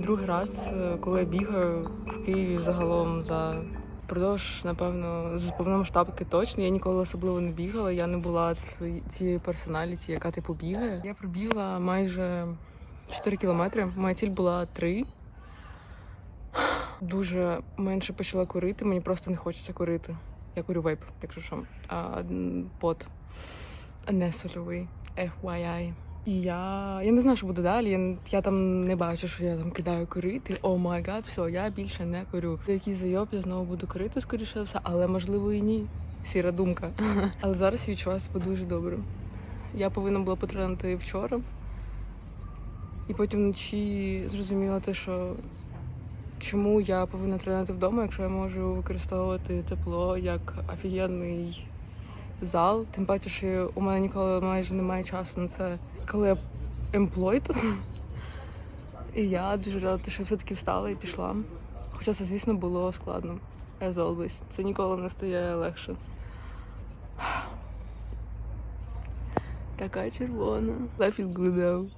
Другий раз, е, коли я бігаю в Києві загалом за впродовж, напевно, з повномасштабки точно. Я ніколи особливо не бігала. Я не була ці- цією персоналіті, яка типу бігає. Я пробігла майже 4 кілометри. Моя ціль була 3. Дуже менше почала курити. Мені просто не хочеться курити. Я курю вейп, якщо що. А пот не. FYI. І я, я не знаю, що буде далі. Я, я там не бачу, що я там кидаю курити. О май гад, все, я більше не курю. Який зайоб, я знову буду курити, скоріше все, але можливо і ні. Сіра думка. Але зараз я відчуваю себе дуже добре. Я повинна була потренувати вчора, і потім вночі зрозуміла те, що чому я повинна тренувати вдома, якщо я можу використовувати тепло як офігенний зал. Тим паче, що у мене ніколи майже немає часу на це, коли я employed. І я дуже рада, що все-таки встала і пішла. Хоча це, звісно, було складно. As always. Це ніколи не стає легше. Така червона. Life is good though.